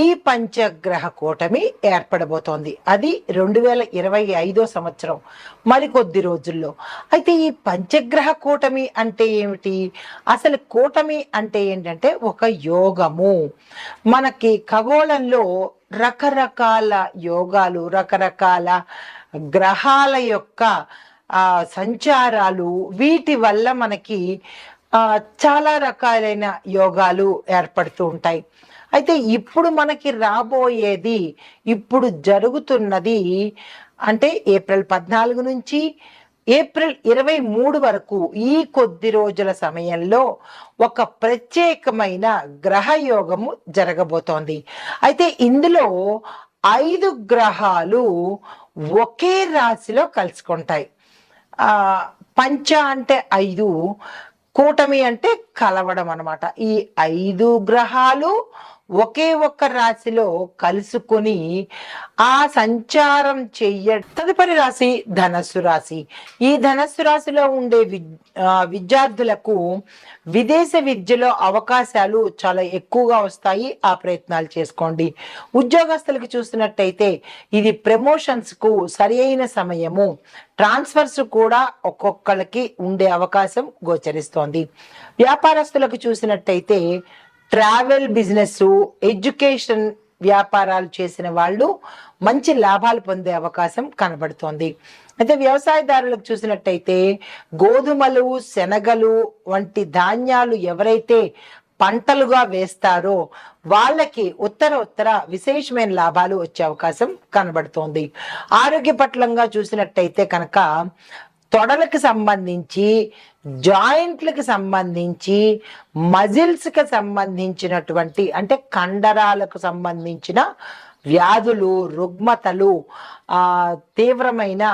ఈ పంచగ్రహ కూటమి ఏర్పడబోతోంది. అది రెండు వేల ఇరవై ఐదో సంవత్సరం మరికొద్ది రోజుల్లో. అయితే ఈ పంచగ్రహ కూటమి అంటే ఏమిటి? అసలు కూటమి అంటే ఏంటంటే ఒక యోగము. మనకి ఖగోళంలో రకరకాల యోగాలు రకరకాల గ్రహాల యొక్క సంచారాలు వీటి వల్ల మనకి చాలా రకాలైన యోగాలు ఏర్పడుతూ ఉంటాయి. అయితే ఇప్పుడు మనకి రాబోయేది ఇప్పుడు జరుగుతున్నది అంటే ఏప్రిల్ పద్నాలుగు నుంచి ఏప్రిల్ ఇరవై మూడు వరకు ఈ కొద్ది రోజుల సమయంలో ఒక ప్రత్యేకమైన గ్రహయోగము జరగబోతోంది. అయితే ఇందులో ఐదు గ్రహాలు ఒకే రాశిలో కలుసుకుంటాయి. పంచ అంటే ఐదు కూటమి అంటే కలవడం అనమాట ఈ ఐదు గ్రహాలు ఒకే ఒక్క రాశిలో కలుసుకొని ఆ సంచారం చెయ్య తదుపరి రాశి ధనస్సు రాశి. ఈ ధనస్సు రాశిలో ఉండే విద్యార్థులకు విదేశ విద్యలో అవకాశాలు చాలా ఎక్కువగా వస్తాయి. ఆ ప్రయత్నాలు చేసుకోండి. ఉద్యోగస్తులకు చూసినట్టయితే ఇది ప్రమోషన్స్కు సరి అయిన సమయము. ట్రాన్స్ఫర్స్ కూడా ఒక్కొక్కరికి ఉండే అవకాశం గోచరిస్తోంది. వ్యాపారస్తులకు చూసినట్టయితే ట్రావెల్ బిజినెస్ ఎడ్యుకేషన్ వ్యాపారాలు చేసిన వాళ్ళు మంచి లాభాలు పొందే అవకాశం కనబడుతోంది. అయితే వ్యవసాయదారులకు చూసినట్టయితే గోధుమలు శనగలు వంటి ధాన్యాలు ఎవరైతే పంటలుగా వేస్తారో వాళ్ళకి ఉత్తర ఉత్తర విశేషమైన లాభాలు వచ్చే అవకాశం కనబడుతోంది. ఆరోగ్య పట్లంగా చూసినట్టయితే కనుక తొడలకు సంబంధించి జాయింట్లకు సంబంధించి మజిల్స్కి సంబంధించినటువంటి అంటే కండరాలకు సంబంధించిన వ్యాధులు రుగ్మతలు ఆ తీవ్రమైన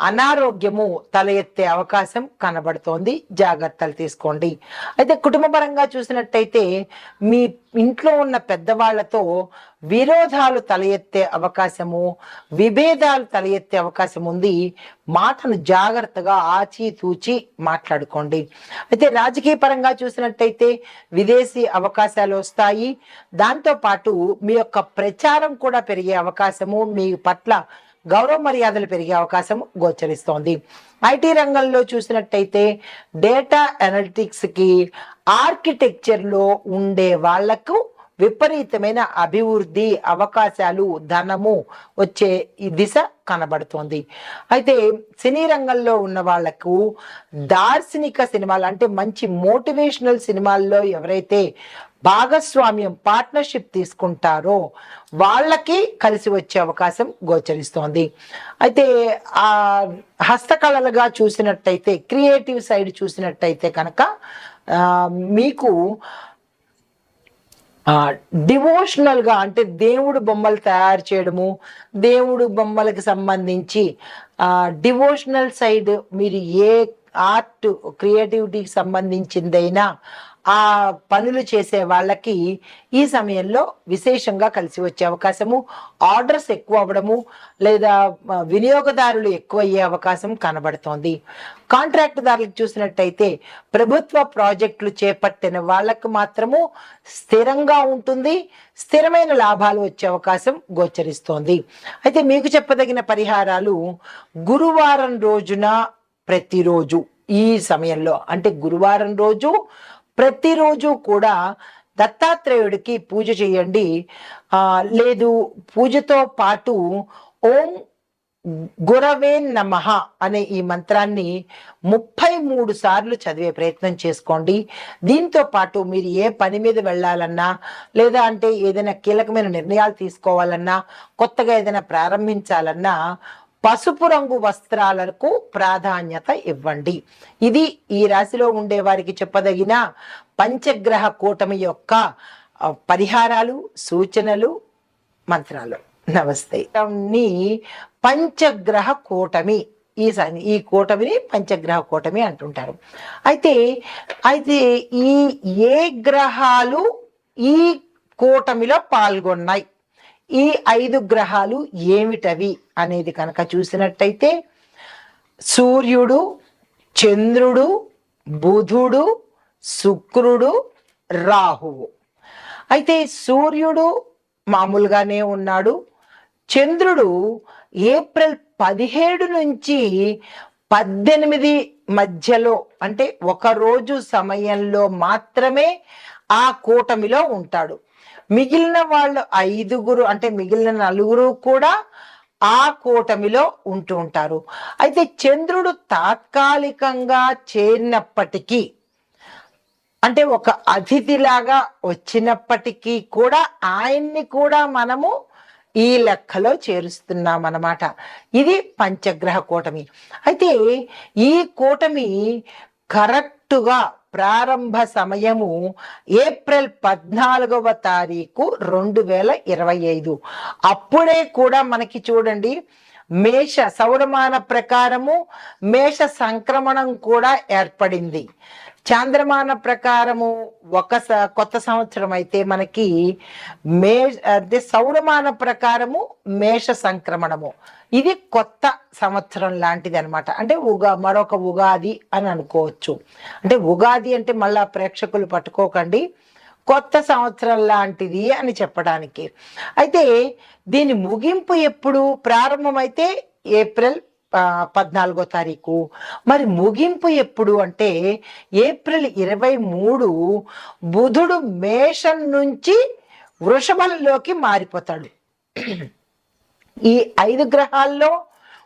అనారోగ్యము తల ఎత్తే అవకాశం కనబడుతోంది. జాగ్రత్తలు తీసుకోండి. అయితే కుటుంబపరంగా చూసినట్టయితే మీ ఇంట్లో ఉన్న పెద్దవాళ్ళతో విరోధాలు తల ఎత్తే అవకాశము విభేదాలు తల ఎత్తే అవకాశం ఉంది. మాటను జాగ్రత్తగా ఆచితూచి మాట్లాడుకోండి. అయితే రాజకీయ పరంగా చూసినట్టయితే విదేశీ అవకాశాలు వస్తాయి. దాంతో పాటు మీ యొక్క ప్రచారం కూడా పెరిగే అవకాశము మీ పట్ల గౌరవ మర్యాదలు పెరిగే అవకాశం గోచరిస్తోంది. ఐటీ రంగంలో చూసినట్టయితే డేటా అనలిటిక్స్కి ఆర్కిటెక్చర్లో ఉండే వాళ్ళకు విపరీతమైన అభివృద్ధి అవకాశాలు ధనము వచ్చే ఈ దిశ కనబడుతోంది. అయితే సినీ రంగంలో ఉన్న వాళ్ళకు దార్శనిక సినిమాలు అంటే మంచి మోటివేషనల్ సినిమాల్లో ఎవరైతే భాగస్వామ్యం పార్ట్నర్షిప్ తీసుకుంటారో వాళ్ళకి కలిసి వచ్చే అవకాశం గోచరిస్తోంది. అయితే ఆ హస్తకళలుగా చూసినట్టయితే క్రియేటివ్ సైడ్ చూసినట్టయితే కనుక మీకు డివోషనల్గా అంటే దేవుడు బొమ్మలు తయారు చేయడము దేవుడు బొమ్మలకు సంబంధించి డివోషనల్ సైడ్ మీరు ఏ ఆర్ట్ క్రియేటివిటీకి సంబంధించిందైనా ఆ పనులు చేసే వాళ్ళకి ఈ సమయంలో విశేషంగా కలిసి వచ్చే అవకాశము ఆర్డర్స్ ఎక్కువ అవ్వడము లేదా వినియోగదారులు ఎక్కువ అయ్యే అవకాశం కనబడుతోంది. కాంట్రాక్టుదారులకు చూసినట్టయితే ప్రభుత్వ ప్రాజెక్టులు చేపట్టిన వాళ్ళకు మాత్రము స్థిరంగా ఉంటుంది స్థిరమైన లాభాలు వచ్చే అవకాశం గోచరిస్తోంది. అయితే మీకు చెప్పదగిన పరిహారాలు గురువారం రోజున ప్రతిరోజు ఈ సమయంలో అంటే గురువారం రోజు ప్రతిరోజు కూడా దత్తాత్రేయుడికి పూజ చేయండి. ఆ, లేదు పూజతో పాటు ఓం గురవే నమః అనే ఈ మంత్రాన్ని ముప్పై మూడు సార్లు చదివే ప్రయత్నం చేసుకోండి. దీంతో పాటు మీరు ఏ పని మీద వెళ్ళాలన్నా లేదా అంటే ఏదైనా కీలకమైన నిర్ణయాలు తీసుకోవాలన్నా కొత్తగా ఏదైనా ప్రారంభించాలన్నా పసుపు రంగు వస్త్రాలకు ప్రాధాన్యత ఇవ్వండి. ఇది ఈ రాశిలో ఉండే వారికి చెప్పదగిన పంచగ్రహ కూటమి యొక్క పరిహారాలు సూచనలు మంత్రాలు. నమస్తే. పంచగ్రహ కూటమి. ఈ స- ఈ కూటమిని పంచగ్రహ కూటమి అంటుంటారు. అయితే అయితే ఈ ఏ గ్రహాలు ఈ కూటమిలో పాల్గొన్నాయి? ఈ ఐదు గ్రహాలు ఏమిటవి అనేది కనుక చూసినట్టయితే సూర్యుడు చంద్రుడు బుధుడు శుక్రుడు రాహువు. అయితే సూర్యుడు మామూలుగానే ఉన్నాడు. చంద్రుడు ఏప్రిల్ పదిహేడు నుంచి పద్దెనిమిది మధ్యలో అంటే ఒక రోజు సమయంలో మాత్రమే ఆ కూటమిలో ఉంటాడు. మిగిలిన వాళ్ళు ఐదుగురు అంటే మిగిలిన నలుగురు కూడా ఆ కూటమిలో ఉంటూ ఉంటారు. అయితే చంద్రుడు తాత్కాలికంగా చేరినప్పటికీ అంటే ఒక అతిథిలాగా వచ్చినప్పటికీ కూడా ఆయన్ని కూడా మనము ఈ లెక్కలో చేరుస్తున్నాం అన్నమాట. ఇది పంచగ్రహ కూటమి. అయితే ఈ కూటమి కరెక్టుగా ప్రారంభ సమయము ఏప్రిల్ పద్నాలుగవ తారీఖు రెండు వేల ఇరవై ఐదు. అప్పుడే కూడా మనకి చూడండి మేష సౌరమాన ప్రకారము మేష సంక్రమణం కూడా ఏర్పడింది. చాంద్రమాన ప్రకారము ఒక స- కొత్త సంవత్సరం అయితే మనకి మే అంటే సౌరమాన ప్రకారము మేష సంక్రమణము. ఇది కొత్త సంవత్సరం లాంటిది అనమాట అంటే ఉగా మరొక ఉగాది అని అనుకోవచ్చు. అంటే ఉగాది అంటే మళ్ళా ప్రేక్షకులు పట్టుకోకండి. కొత్త సంవత్సరం లాంటిది అని చెప్పడానికి. అయితే దీని ముగింపు ఎప్పుడు ప్రారంభమైతే ఏప్రిల్ పద్నాలుగో తారీఖు. మరి ముగింపు ఎప్పుడు అంటే ఏప్రిల్ ఇరవై మూడు బుధుడు మేషం నుంచి వృషభంలోకి మారిపోతాడు. ఈ ఐదు గ్రహాల్లో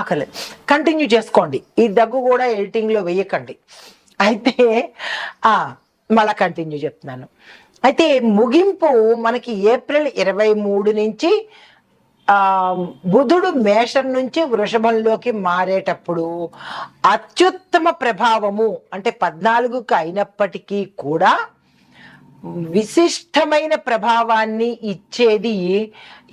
అక్కర్లేదు కంటిన్యూ చేసుకోండి. ఈ దగ్గు కూడా ఎడిటింగ్లో వేయకండి. అయితే మళ్ళా కంటిన్యూ చెప్తున్నాను. అయితే ముగింపు మనకి ఏప్రిల్ ఇరవై మూడు నుంచి బుధుడు మేషం నుంచి వృషభంలోకి మారేటప్పుడు అత్యుత్తమ ప్రభావము అంటే పద్నాలుగుకి అయినప్పటికీ కూడా విశిష్టమైన ప్రభావాన్ని ఇచ్చేది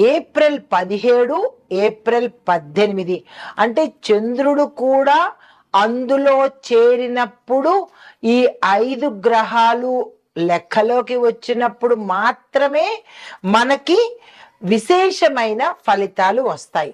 ఏప్రిల్ పదిహేడు ఏప్రిల్ పద్దెనిమిది. అంటే చంద్రుడు కూడా అందులో చేరినప్పుడు ఈ ఐదు గ్రహాలు లెక్కలోకి వచ్చినప్పుడు మాత్రమే మనకి విశేషమైన ఫలితాలు వస్తాయి.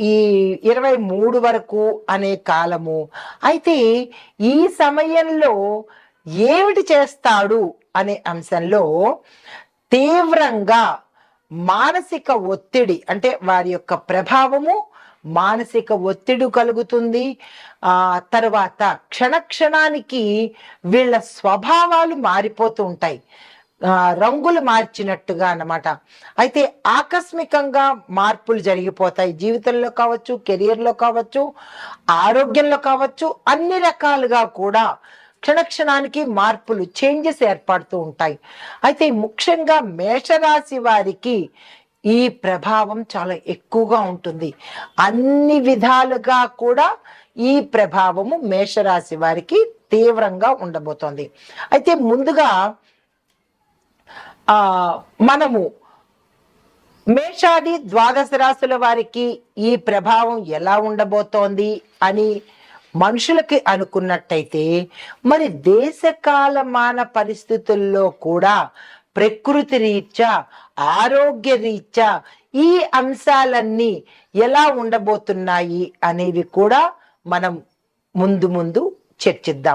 ఈ ఇరవై మూడు వరకు అనే కాలము. అయితే ఈ సమయంలో ఏమిటి చేస్తాడు అనే అంశంలో తీవ్రంగా మానసిక ఒత్తిడి అంటే వారి యొక్క ప్రభావము మానసిక ఒత్తిడి కలుగుతుంది. ఆ తర్వాత క్షణక్షణానికి వీళ్ళ స్వభావాలు మారిపోతూ ఉంటాయి. రంగులు మార్చినట్టుగా అన్నమాట. అయితే ఆకస్మికంగా మార్పులు జరిగిపోతాయి. జీవితంలో కావచ్చు కెరియర్లో కావచ్చు ఆరోగ్యంలో కావచ్చు అన్ని రకాలుగా కూడా క్షణక్షణానికి మార్పులు చేంజెస్ ఏర్పడుతూ ఉంటాయి. అయితే ముఖ్యంగా మేషరాశి వారికి ఈ ప్రభావం చాలా ఎక్కువగా ఉంటుంది. అన్ని విధాలుగా కూడా ఈ ప్రభావము మేషరాశి వారికి తీవ్రంగా ఉండబోతోంది. అయితే ముందుగా మనము మేషాది ద్వాదశ రాశుల వారికి ఈ ప్రభావం ఎలా ఉండబోతోంది అని మనుషులకి అనుకున్నట్టయితే మరి దేశకాలమాన పరిస్థితుల్లో కూడా ప్రకృతి రీత్యా ఆరోగ్య రీత్యా ఈ అంశాలన్నీ ఎలా ఉండబోతున్నాయి అనేవి కూడా మనం ముందు ముందు చర్చిద్దాం.